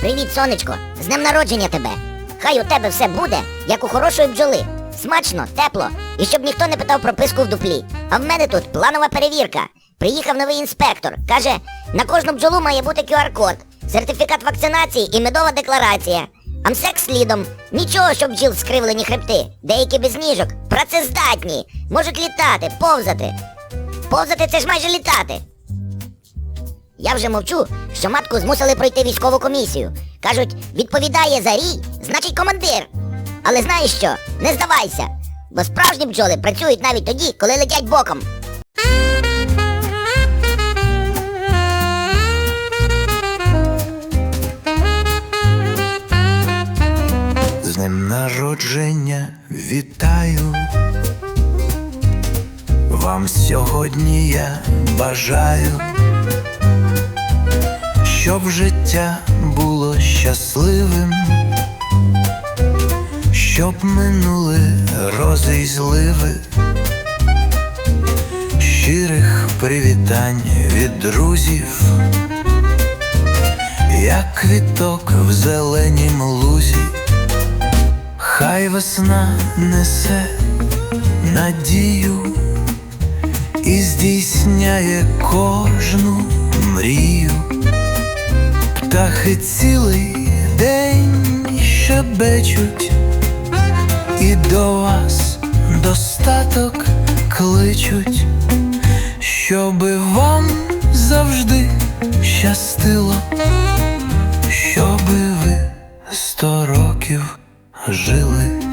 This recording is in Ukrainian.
Привіт, сонечко! З днем народження тебе! Хай у тебе все буде, як у хорошої бджоли. Смачно, тепло, і щоб ніхто не питав прописку в дуплі. А в мене тут планова перевірка. Приїхав новий інспектор. Каже, на кожну бджолу має бути QR-код, сертифікат вакцинації і медова декларація. Амсек слідом. Нічого, щоб бджіл скривлені хребти. Деякі без ніжок, працездатні, можуть літати, повзати. Повзати це ж майже літати. Я вже мовчу, що матку змусили пройти військову комісію. Кажуть, відповідає за рій, значить командир. Але знаєш що? Не здавайся, бо справжні бджоли працюють навіть тоді, коли летять боком. З днем народження вітаю. Вам сьогодні я бажаю, щоб життя було щасливим, щоб минули рози й зливи, щирих привітань від друзів, як квіток в зеленім лузі. Хай весна несе надію і здійсняє кожну мрію. Птахи цілий день щебечуть, і до вас достаток кличуть, щоби вам завжди щастило, щоби ви сто років жили.